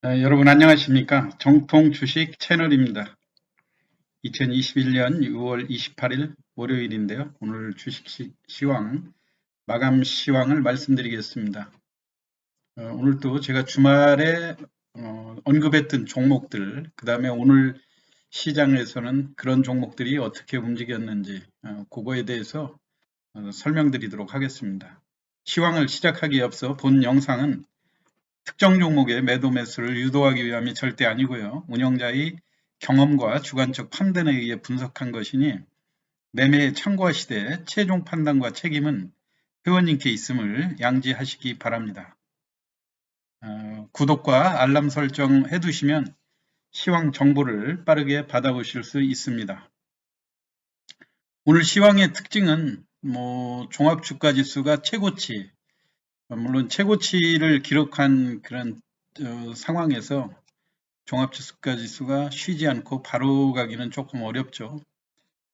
아, 여러분 안녕하십니까? 정통 주식 채널입니다. 2021년 6월 28일 월요일인데요. 오늘 주식 시, 시황, 마감 시황을 말씀드리겠습니다. 어, 오늘도 제가 주말에 어, 언급했던 종목들, 그 다음에 오늘 시장에서는 그런 종목들이 어떻게 움직였는지 어, 그거에 대해서 어, 설명드리도록 하겠습니다. 시황을 시작하기에 앞서 본 영상은 특정 종목의 매도 매수를 유도하기 위함이 절대 아니고요. 운영자의 경험과 주관적 판단에 의해 분석한 것이니 매매에 참고하시되 최종 판단과 책임은 회원님께 있음을 양지하시기 바랍니다. 어, 구독과 알람 설정 해두시면 시황 정보를 빠르게 받아보실 수 있습니다. 오늘 시황의 특징은 뭐 종합주가지수가 최고치, 물론 최고치를 기록한 그런 어, 상황에서 종합주가지수가 쉬지 않고 바로 가기는 조금 어렵죠.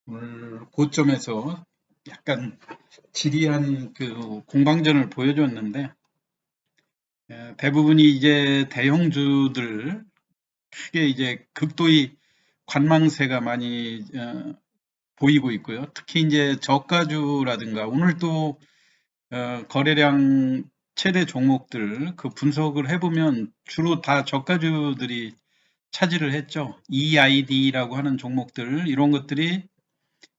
오늘 고점에서 약간 지리한 그 공방전을 보여줬는데 에, 대부분이 이제 대형주들 크게 이제 극도의 관망세가 많이 어, 보이고 있고요. 특히 이제 저가주라든가 오늘 또 어, 거래량 최대 종목들 그 분석을 해보면 주로 다 저가주들이 차지를 했죠. EID라고 하는 종목들 이런 것들이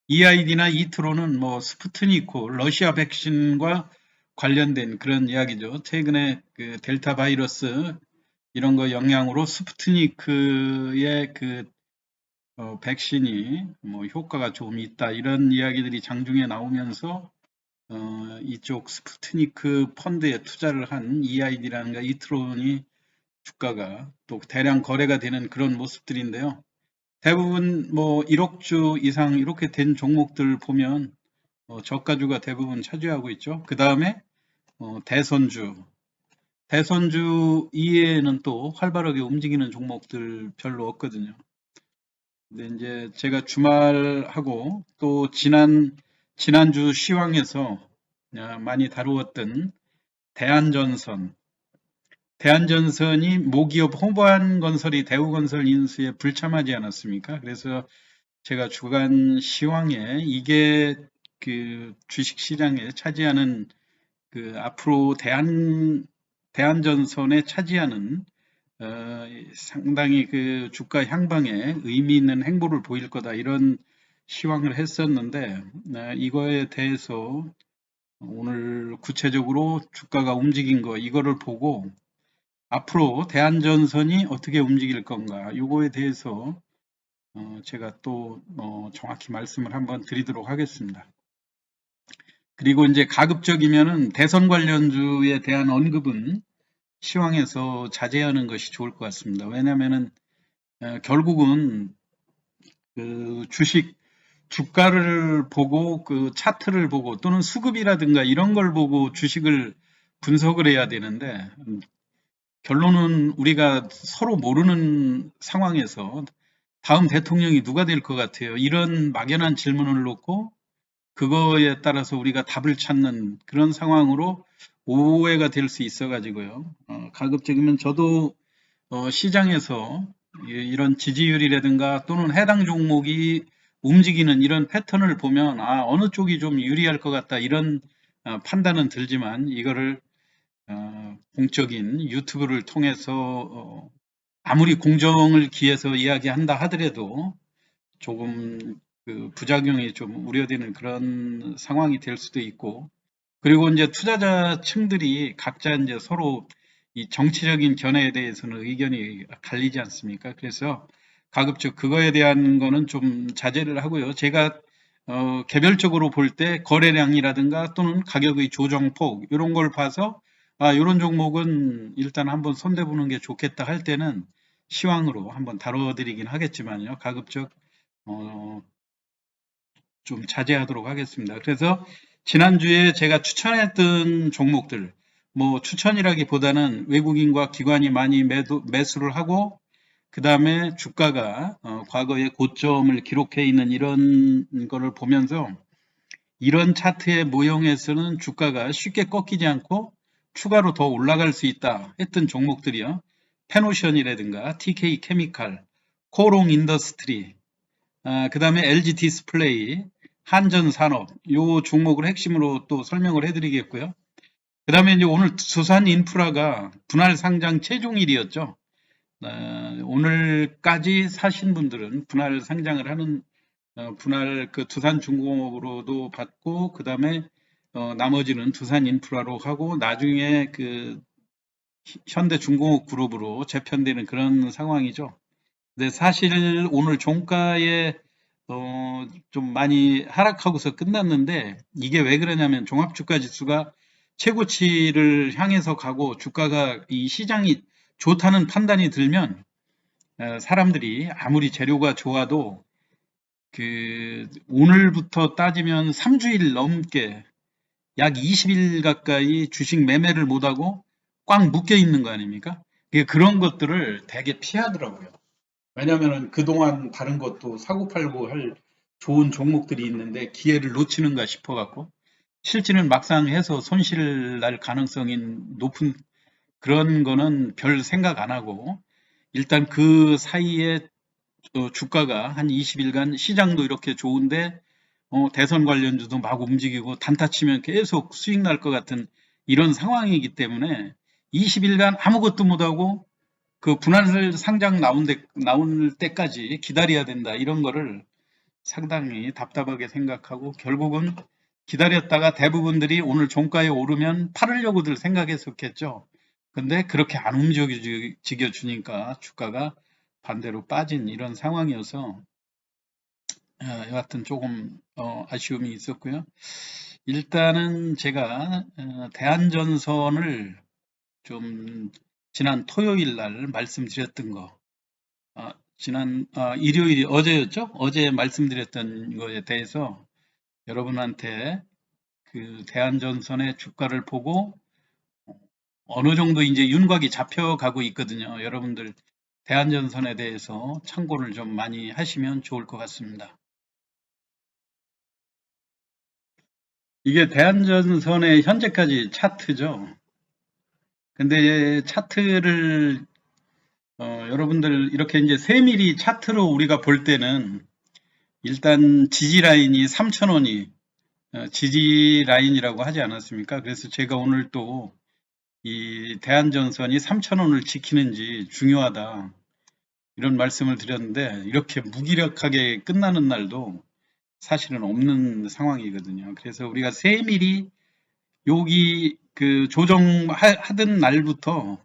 EID나 이트로는 뭐 스푸트니코 러시아 백신과 관련된 그런 이야기죠. 최근에 그 델타 바이러스 이런 거 영향으로 스푸트니크의 그 어, 백신이 뭐 효과가 좀 있다 이런 이야기들이 장중에 나오면서 어, 이쪽 스푸트니크 펀드에 투자를 한 EID라는가 이트론이 주가가 또 대량 거래가 되는 그런 모습들인데요. 대부분 뭐 1억 주 이상 이렇게 된 종목들 보면 어, 저가주가 대부분 차지하고 있죠. 그 다음에 어, 대선주, 대선주 이외에는 또 활발하게 움직이는 종목들 별로 없거든요. 근데 이제 제가 주말하고 또 지난 지난주 시황에서 어, 많이 다루었던 대한전선, 대한전선이 모기업 호반건설이 대우건설 인수에 불참하지 않았습니까? 그래서 제가 주간 시황에 이게 그 주식시장에 차지하는 그 앞으로 대한 대한전선에 차지하는 어, 상당히 그 주가 향방에 의미 있는 행보를 보일 거다 이런 시황을 했었는데 네, 이거에 대해서 오늘 구체적으로 주가가 움직인 거 이거를 보고 앞으로 대한전선이 어떻게 움직일 건가 이거에 대해서 어, 제가 또 어, 정확히 말씀을 한번 드리도록 하겠습니다. 그리고 이제 가급적이면은 대선 관련주에 대한 언급은 시황에서 자제하는 것이 좋을 것 같습니다. 왜냐하면은 어, 결국은 그 주식 주가를 보고 그 차트를 보고 또는 수급이라든가 이런 걸 보고 주식을 분석을 해야 되는데 음, 결론은 우리가 서로 모르는 상황에서 다음 대통령이 누가 될 것 같아요. 이런 막연한 질문을 놓고 그거에 따라서 우리가 답을 찾는 그런 상황으로 오해가 될 수 있어 가지고요. 어, 가급적이면 저도 어, 시장에서 이런 지지율이라든가 또는 해당 종목이 움직이는 이런 패턴을 보면 아 어느 쪽이 좀 유리할 것 같다 이런 어, 판단은 들지만 이거를 어, 공적인 유튜브를 통해서 어, 아무리 공정을 기해서 이야기한다 하더라도 조금 그 부작용이 좀 우려되는 그런 상황이 될 수도 있고 그리고 이제 투자자 층들이 각자 이제 서로 이 정치적인 견해에 대해서는 의견이 갈리지 않습니까? 그래서 가급적 그거에 대한 거는 좀 자제를 하고요. 제가 어, 개별적으로 볼 때 거래량이라든가 또는 가격의 조정폭 이런 걸 봐서 아 이런 종목은 일단 한번 손대보는 게 좋겠다 할 때는 시황으로 한번 다뤄드리긴 하겠지만요. 가급적 어, 좀 자제하도록 하겠습니다. 그래서 지난주에 제가 추천했던 종목들 뭐 추천이라기보다는 외국인과 기관이 많이 매도, 매수를 하고 그 다음에 주가가 어, 과거의 고점을 기록해 있는 이런 거를 보면서 이런 차트의 모형에서는 주가가 쉽게 꺾이지 않고 추가로 더 올라갈 수 있다 했던 종목들이요. 페노션이라든가 TK 케미칼, 코롱 인더스트리, 아, 그 다음에 LG 디스플레이, 한전 산업, 요 종목을 핵심으로 또 설명을 해드리겠고요. 그 다음에 이제 오늘 두산 인프라가 분할 상장 최종일이었죠. 어, 오늘까지 사신 분들은 분할 상장을 하는 어, 분할 그 두산 중공업으로도 받고 그 다음에 어, 나머지는 두산 인프라로 하고 나중에 그 현대 중공업 그룹으로 재편되는 그런 상황이죠. 근데 사실 오늘 종가에 어, 좀 많이 하락하고서 끝났는데 이게 왜 그러냐면 종합주가 지수가 최고치를 향해서 가고 주가가 이 시장이 좋다는 판단이 들면 어, 사람들이 아무리 재료가 좋아도 그 오늘부터 따지면 3주일 넘게 약 20일 가까이 주식 매매를 못하고 꽉 묶여 있는 거 아닙니까? 예, 그런 것들을 되게 피하더라고요. 왜냐하면 그동안 다른 것도 사고 팔고 할 좋은 종목들이 있는데 기회를 놓치는가 싶어 갖고 실제는 막상 해서 손실 날 가능성이 높은 그런 거는 별 생각 안 하고 일단 그 사이에 어, 주가가 한 20일간 시장도 이렇게 좋은데 어, 대선 관련주도 막 움직이고 단타 치면 계속 수익 날 것 같은 이런 상황이기 때문에 20일간 아무것도 못하고 그 분할 상장 나온 데, 나올 때까지 기다려야 된다 이런 거를 상당히 답답하게 생각하고 결국은 기다렸다가 대부분들이 오늘 종가에 오르면 팔으려고들 생각했었겠죠. 근데 그렇게 안 움직여 주니까 주가가 반대로 빠진 이런 상황이어서 어, 여하튼 조금 어, 아쉬움이 있었고요. 일단은 제가 어, 대한전선을 좀 지난 토요일 날 말씀드렸던 거, 어, 지난 어, 일요일이 어제였죠? 어제 말씀드렸던 거에 대해서 여러분한테 그 대한전선의 주가를 보고 어느 정도 이제 윤곽이 잡혀가고 있거든요. 여러분들 대한전선에 대해서 참고를 좀 많이 하시면 좋을 것 같습니다. 이게 대한전선의 현재까지 차트죠. 근데 차트를 어, 여러분들 이렇게 이제 세밀히 차트로 우리가 볼 때는 일단 지지 라인이 3,000원이 어, 지지 라인이라고 하지 않았습니까? 그래서 제가 오늘 또 이 대한전선이 3,000원을 지키는지 중요하다. 이런 말씀을 드렸는데 이렇게 무기력하게 끝나는 날도 사실은 없는 상황이거든요. 그래서 우리가 세밀히 여기 그 조정하던 날부터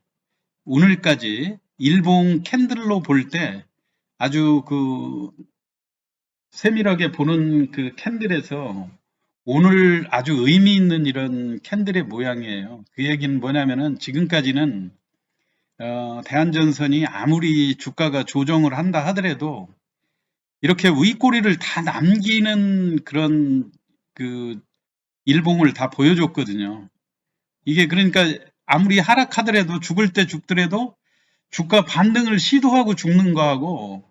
오늘까지 일봉 캔들로 볼 때 아주 그 세밀하게 보는 그 캔들에서 오늘 아주 의미 있는 이런 캔들의 모양이에요. 그 얘기는 뭐냐면은 지금까지는 어, 대한전선이 아무리 주가가 조정을 한다 하더라도 이렇게 윗꼬리를 다 남기는 그런 그 일봉을 다 보여줬거든요. 이게 그러니까 아무리 하락하더라도 죽을 때 죽더라도 주가 반등을 시도하고 죽는 거하고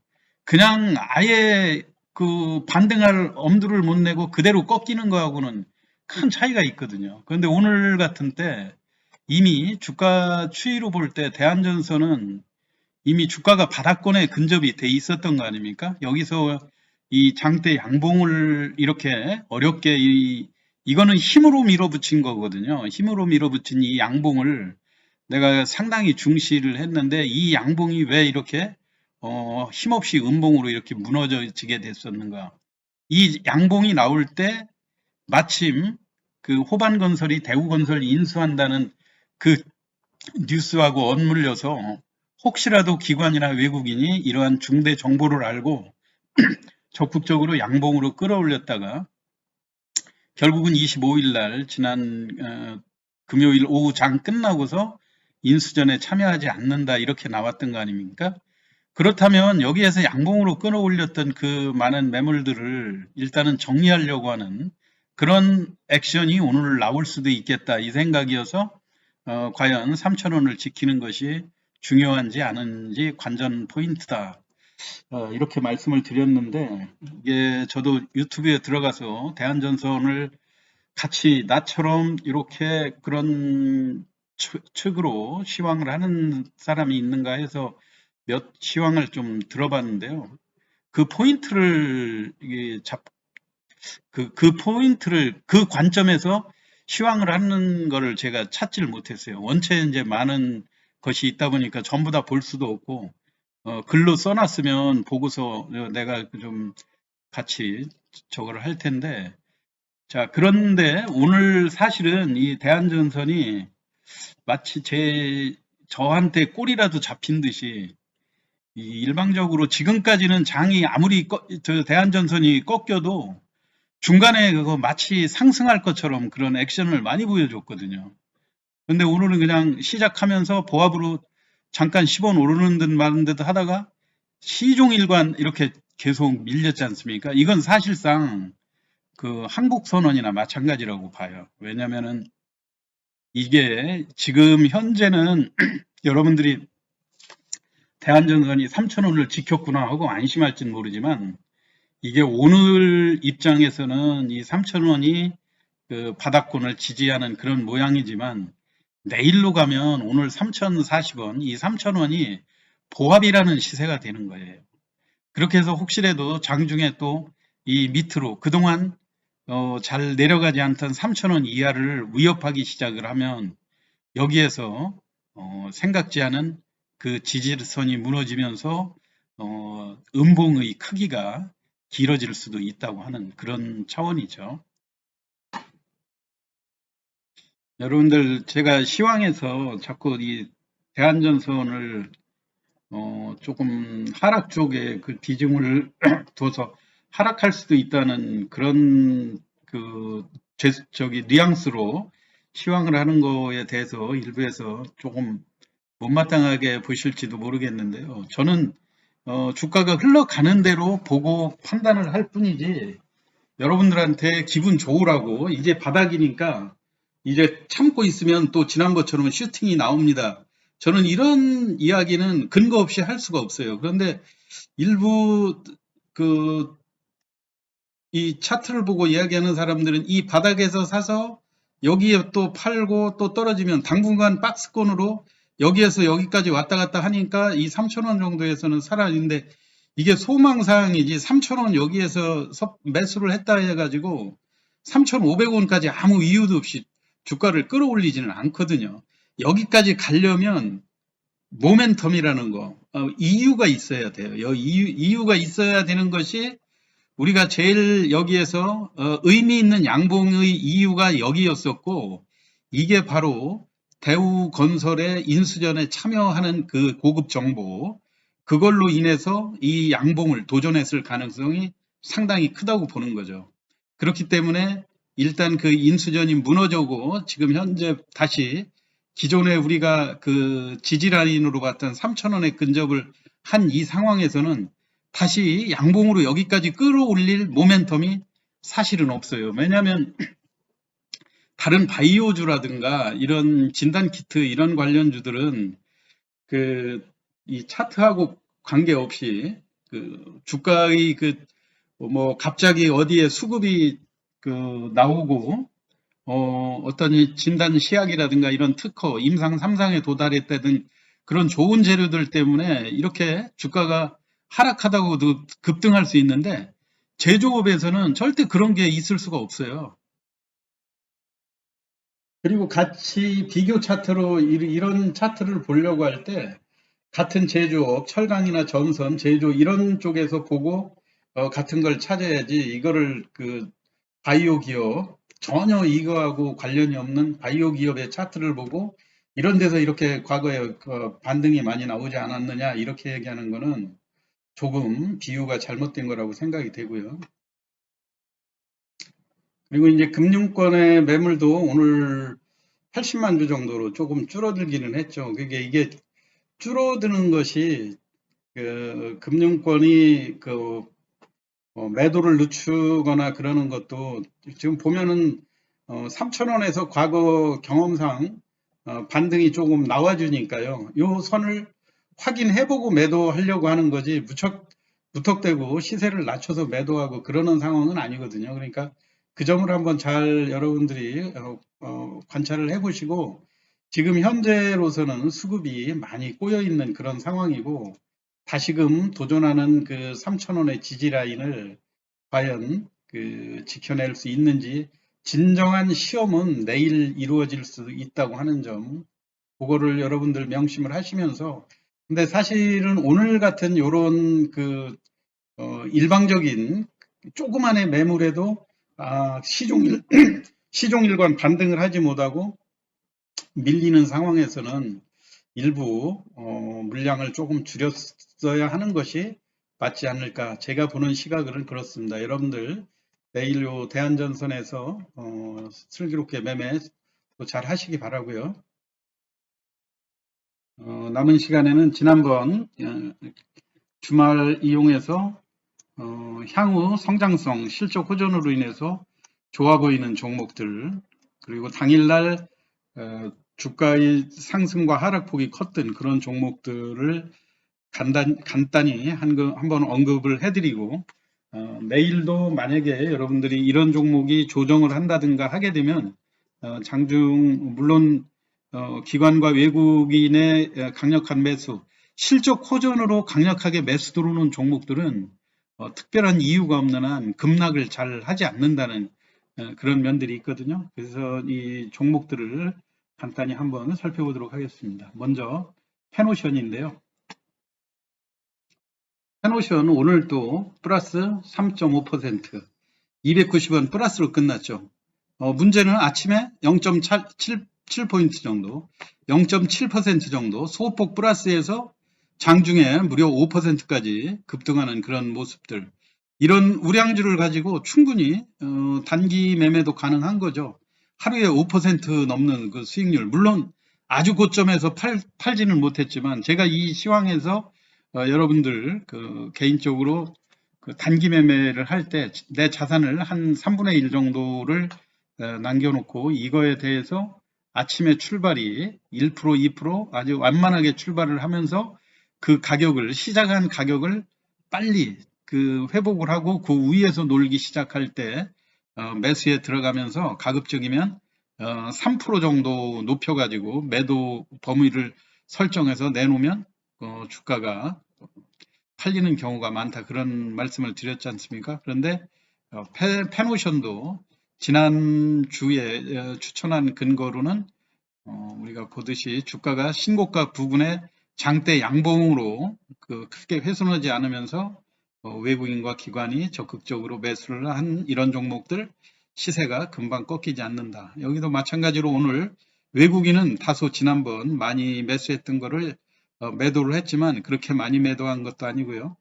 그냥 아예 그 반등할 엄두를 못 내고 그대로 꺾이는 거하고는 큰 차이가 있거든요. 그런데 오늘 같은 때 이미 주가 추이로 볼 때 대한전선은 이미 주가가 바닥권에 근접이 돼 있었던 거 아닙니까? 여기서 이 장대 양봉을 이렇게 어렵게 이, 이거는 힘으로 밀어붙인 거거든요. 힘으로 밀어붙인 이 양봉을 내가 상당히 중시를 했는데 이 양봉이 왜 이렇게 어, 힘없이 음봉으로 이렇게 무너져지게 됐었는가. 이 양봉이 나올 때 마침 그 호반건설이 대우건설 인수한다는 그 뉴스하고 엇물려서 혹시라도 기관이나 외국인이 이러한 중대 정보를 알고 적극적으로 양봉으로 끌어올렸다가 결국은 25일 날 지난 어, 금요일 오후 장 끝나고서 인수전에 참여하지 않는다 이렇게 나왔던 거 아닙니까? 그렇다면 여기에서 양봉으로 끌어올렸던 그 많은 매물들을 일단은 정리하려고 하는 그런 액션이 오늘 나올 수도 있겠다 이 생각이어서 어, 과연 3,000원을 지키는 것이 중요한지 아닌지 관전 포인트다. 어, 이렇게 말씀을 드렸는데 이게 저도 유튜브에 들어가서 대한전선을 같이 나처럼 이렇게 그런 측- 측으로 시황을 하는 사람이 있는가 해서 몇 시황을 좀 들어봤는데요. 그 포인트를 잡, 그, 그 포인트를 그 관점에서 시황을 하는 거를 제가 찾지를 못했어요. 원체 이제 많은 것이 있다 보니까 전부 다 볼 수도 없고, 어, 글로 써놨으면 보고서 내가 좀 같이 저거를 할 텐데, 자, 그런데 오늘 사실은 이 대한전선이 마치 제, 저한테 꼬리라도 잡힌 듯이 이 일방적으로 지금까지는 장이 아무리 꺾- 저 대한전선이 꺾여도 중간에 그거 마치 상승할 것처럼 그런 액션을 많이 보여줬거든요. 근데 오늘은 그냥 시작하면서 보합으로 잠깐 10원 오르는 듯 마는 듯 하다가 시종일관 이렇게 계속 밀렸지 않습니까? 이건 사실상 그 한국 선언이나 마찬가지라고 봐요. 왜냐면은 이게 지금 현재는 여러분들이 대한전선이 3,000원을 지켰구나 하고 안심할지는 모르지만 이게 오늘 입장에서는 이 3,000원이 그 바닥권을 지지하는 그런 모양이지만 내일로 가면 오늘 3,040원, 이 3,000원이 보합이라는 시세가 되는 거예요. 그렇게 해서 혹시라도 장중에 또 이 밑으로 그동안 어, 잘 내려가지 않던 3,000원 이하를 위협하기 시작을 하면 여기에서 어, 생각지 않은 그 지지선이 무너지면서 어, 음봉의 크기가 길어질 수도 있다고 하는 그런 차원이죠. 여러분들 제가 시황에서 자꾸 이 대한전선을 어, 조금 하락 쪽에 그 비중을 둬서 하락할 수도 있다는 그런 그 제, 저기 뉘앙스로 시황을 하는 거에 대해서 일부에서 조금 못마땅하게 보실지도 모르겠는데요. 저는 어, 주가가 흘러가는 대로 보고 판단을 할 뿐이지 여러분들한테 기분 좋으라고 이제 바닥이니까 이제 참고 있으면 또 지난번처럼 슈팅이 나옵니다. 저는 이런 이야기는 근거 없이 할 수가 없어요. 그런데 일부 그 이 차트를 보고 이야기하는 사람들은 이 바닥에서 사서 여기에 또 팔고 또 떨어지면 당분간 박스권으로 여기에서 여기까지 왔다 갔다 하니까 이 3,000원 정도에서는 살아있는데 이게 소망사항이지 3,000원 여기에서 섭- 매수를 했다 해가지고 3,500원까지 아무 이유도 없이 주가를 끌어올리지는 않거든요. 여기까지 가려면 모멘텀이라는 거 어, 이유가 있어야 돼요. 여- 이유, 이유가 있어야 되는 것이 우리가 제일 여기에서 어, 의미 있는 양봉의 이유가 여기였었고 이게 바로 대우건설의 인수전에 참여하는 그 고급 정보 그걸로 인해서 이 양봉을 도전했을 가능성이 상당히 크다고 보는 거죠. 그렇기 때문에 일단 그 인수전이 무너져고 지금 현재 다시 기존에 우리가 그 지지라인으로 봤던 3,000원에 근접을 한 이 상황에서는 다시 양봉으로 여기까지 끌어올릴 모멘텀이 사실은 없어요. 왜냐하면 다른 바이오주라든가 이런 진단 키트 이런 관련주들은 그 이 차트하고 관계없이 그 주가의 그 뭐 갑자기 어디에 수급이 그 나오고 어 어떤 이 진단 시약이라든가 이런 특허 임상 3상에 도달했다든 그런 좋은 재료들 때문에 이렇게 주가가 하락하다고도 급등할 수 있는데 제조업에서는 절대 그런 게 있을 수가 없어요. 그리고 같이 비교 차트로 이- 이런 차트를 보려고 할 때 같은 제조업, 철강이나 전선, 제조 이런 쪽에서 보고 어, 같은 걸 찾아야지 이거를 그 바이오 기업 전혀 이거하고 관련이 없는 바이오 기업의 차트를 보고 이런 데서 이렇게 과거에 그 반등이 많이 나오지 않았느냐 이렇게 얘기하는 거는 조금 비유가 잘못된 거라고 생각이 되고요. 그리고 이제 금융권의 매물도 오늘 80만 주 정도로 조금 줄어들기는 했죠. 그게 이게 줄어드는 것이 그 금융권이 그 어, 매도를 늦추거나 그러는 것도 지금 보면은 어, 3,000원에서 과거 경험상 어, 반등이 조금 나와주니까요. 요 선을 확인해보고 매도하려고 하는 거지 무척 무턱대고 시세를 낮춰서 매도하고 그러는 상황은 아니거든요. 그러니까 그 점을 한번 잘 여러분들이 어, 어, 관찰을 해보시고 지금 현재로서는 수급이 많이 꼬여 있는 그런 상황이고 다시금 도전하는 그 3,000원의 지지 라인을 과연 그 지켜낼 수 있는지 진정한 시험은 내일 이루어질 수 있다고 하는 점 그거를 여러분들 명심을 하시면서 근데 사실은 오늘 같은 요런 그 어, 일방적인 조그만의 매물에도 아, 시종일 시종일관 반등을 하지 못하고 밀리는 상황에서는 일부 어, 물량을 조금 줄였어야 하는 것이 맞지 않을까 제가 보는 시각은 그렇습니다. 여러분들 내일 요 대한전선에서 어, 슬기롭게 매매 또잘 하시기 바라고요. 어, 남은 시간에는 지난번 어, 주말 이용해서 어, 향후 성장성, 실적 호전으로 인해서 좋아 보이는 종목들 그리고 당일날 어, 주가의 상승과 하락폭이 컸던 그런 종목들을 간단, 간단히 한, 거- 한번 언급을 해드리고 어, 내일도 만약에 여러분들이 이런 종목이 조정을 한다든가 하게 되면 어, 장중 물론 어, 기관과 외국인의 어, 강력한 매수 실적 호전으로 강력하게 매수 들어오는 종목들은 어, 특별한 이유가 없는 한 급락을 잘 하지 않는다는 어, 그런 면들이 있거든요. 그래서 이 종목들을 간단히 한번 살펴보도록 하겠습니다. 먼저 페노션인데요. 페노션 오늘 또 플러스 3.5% 290원 플러스로 끝났죠. 어, 문제는 아침에 0.7포인트 정도 0.7% 정도 소폭 플러스에서 장중에 무려 5%까지 급등하는 그런 모습들 이런 우량주를 가지고 충분히 어, 단기 매매도 가능한 거죠. 하루에 5% 넘는 그 수익률 물론 아주 고점에서 팔, 팔지는 못했지만 제가 이 시황에서 어, 여러분들 그 개인적으로 그 단기 매매를 할 때 내 자산을 한 3분의 1 정도를 어, 남겨놓고 이거에 대해서 아침에 출발이 1% 2% 아주 완만하게 출발을 하면서 그 가격을 시작한 가격을 빨리 그 회복을 하고 그 위에서 놀기 시작할 때 어, 매수에 들어가면서 가급적이면 어, 3% 정도 높여가지고 매도 범위를 설정해서 내놓으면 어, 주가가 팔리는 경우가 많다 그런 말씀을 드렸지 않습니까? 그런데 어, 페, 페노션도 지난 주에 어, 추천한 근거로는 어, 우리가 보듯이 주가가 신고가 부근에 장대 양봉으로 그 크게 훼손하지 않으면서 어, 외국인과 기관이 적극적으로 매수를 한 이런 종목들 시세가 금방 꺾이지 않는다. 여기도 마찬가지로 오늘 외국인은 다소 지난번 많이 매수했던 거를 어, 매도를 했지만 그렇게 많이 매도한 것도 아니고요.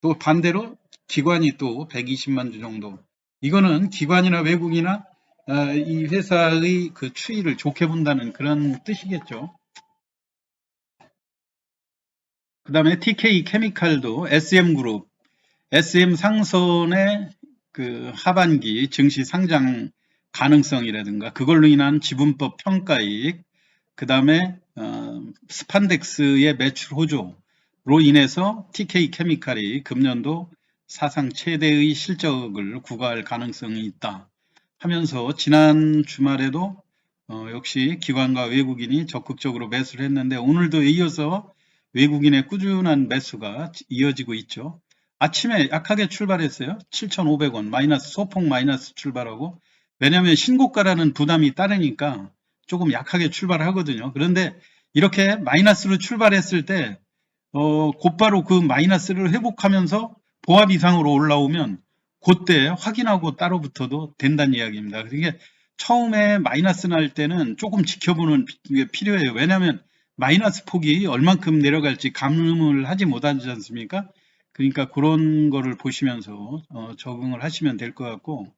또 반대로 기관이 또 120만 주 정도. 이거는 기관이나 외국이나 어, 이 회사의 그 추이를 좋게 본다는 그런 뜻이겠죠. 그 다음에 TK 케미칼도 SM그룹, SM 상선의 그 하반기 증시 상장 가능성이라든가 그걸로 인한 지분법 평가이익, 그 다음에 어, 스판덱스의 매출 호조로 인해서 TK 케미칼이 금년도 사상 최대의 실적을 구가할 가능성이 있다 하면서 지난 주말에도 어, 역시 기관과 외국인이 적극적으로 매수를 했는데 오늘도 이어서 외국인의 꾸준한 매수가 이어지고 있죠. 아침에 약하게 출발했어요. 7,500원 마이너스 소폭 마이너스 출발하고 왜냐하면 신고가라는 부담이 따르니까 조금 약하게 출발하거든요. 그런데 이렇게 마이너스로 출발했을 때 어, 곧바로 그 마이너스를 회복하면서 보합 이상으로 올라오면 그때 확인하고 따로 붙어도 된다는 이야기입니다. 그게 처음에 마이너스 날 때는 조금 지켜보는 게 필요해요. 왜냐하면 마이너스 폭이 얼만큼 내려갈지 감을 하지 못하지 않습니까? 그러니까 그런 거를 보시면서 어, 적응을 하시면 될 것 같고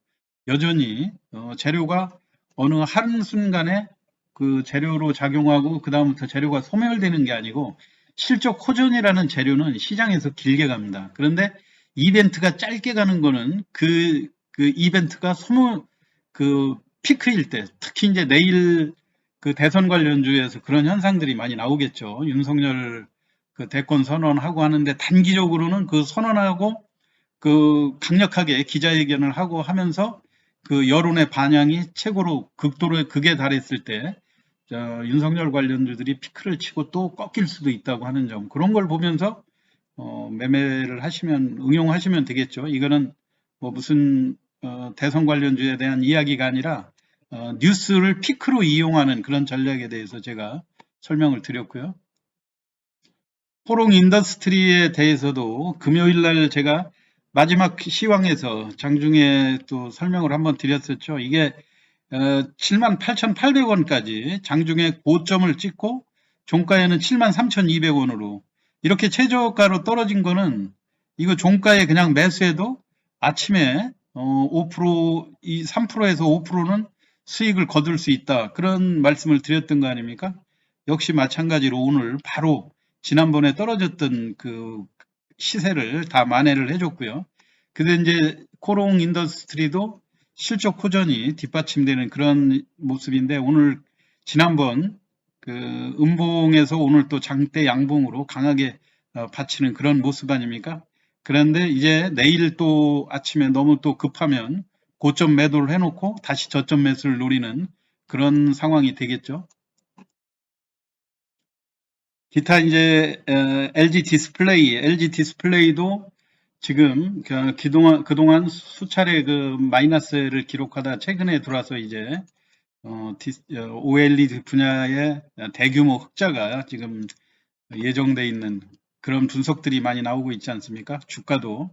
여전히 어, 재료가 어느 한순간에 그 재료로 작용하고 그 다음부터 재료가 소멸되는 게 아니고 실적 호전이라는 재료는 시장에서 길게 갑니다. 그런데 이벤트가 짧게 가는 거는 그, 그 이벤트가 소모, 그 피크일 때 특히 이제 내일 그 대선 관련주에서 그런 현상들이 많이 나오겠죠. 윤석열 그 대권 선언하고 하는데 단기적으로는 그 선언하고 그 강력하게 기자회견을 하고 하면서 그 여론의 반향이 최고로 극도로 극에 달했을 때 저, 윤석열 관련주들이 피크를 치고 또 꺾일 수도 있다고 하는 점 그런 걸 보면서 어, 매매를 하시면 응용하시면 되겠죠. 이거는 뭐 무슨 어, 대선 관련주에 대한 이야기가 아니라 어, 뉴스를 피크로 이용하는 그런 전략에 대해서 제가 설명을 드렸고요. 포롱 인더스트리에 대해서도 금요일 날 제가 마지막 시황에서 장중에 또 설명을 한번 드렸었죠. 이게 78,800원까지 장중에 고점을 찍고 종가에는 73,200원으로 이렇게 최저가로 떨어진 거는 이거 종가에 그냥 매수해도 아침에 어, 5%, 이 3%에서 5%는 수익을 거둘 수 있다. 그런 말씀을 드렸던 거 아닙니까? 역시 마찬가지로 오늘 바로 지난번에 떨어졌던 그 시세를 다 만회를 해줬고요. 근데 이제 코롱 인더스트리도 실적 호전이 뒷받침되는 그런 모습인데 오늘 지난번 그 음봉에서 오늘 또 장대 양봉으로 강하게 어, 받치는 그런 모습 아닙니까? 그런데 이제 내일 또 아침에 너무 또 급하면 고점 매도를 해놓고 다시 저점 매수를 노리는 그런 상황이 되겠죠. 기타 이제 어, LG 디스플레이, LG 디스플레이도 지금 그 그동안, 그동안 수차례 그 마이너스를 기록하다 최근에 들어와서 이제 어, 디스- 어, OLED 분야의 대규모 흑자가 지금 예정돼 있는 그런 분석들이 많이 나오고 있지 않습니까? 주가도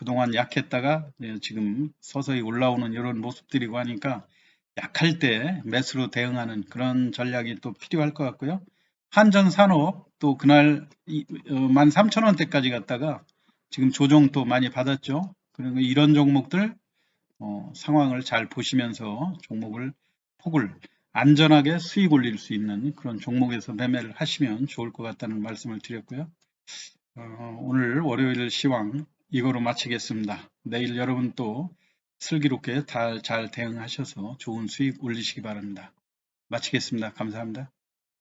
그동안 약했다가 예, 지금 서서히 올라오는 이런 모습들이고 하니까 약할 때 매수로 대응하는 그런 전략이 또 필요할 것 같고요. 한전산업 또 그날 13,000원대까지 갔다가 지금 조정 또 많이 받았죠. 그리고 이런 종목들 어, 상황을 잘 보시면서 종목을 폭을 안전하게 수익 올릴 수 있는 그런 종목에서 매매를 하시면 좋을 것 같다는 말씀을 드렸고요. 어, 오늘 월요일 시황 이거로 마치겠습니다. 내일 여러분 또 슬기롭게 다잘 대응하셔서 좋은 수익 올리시기 바랍니다. 마치겠습니다. 감사합니다.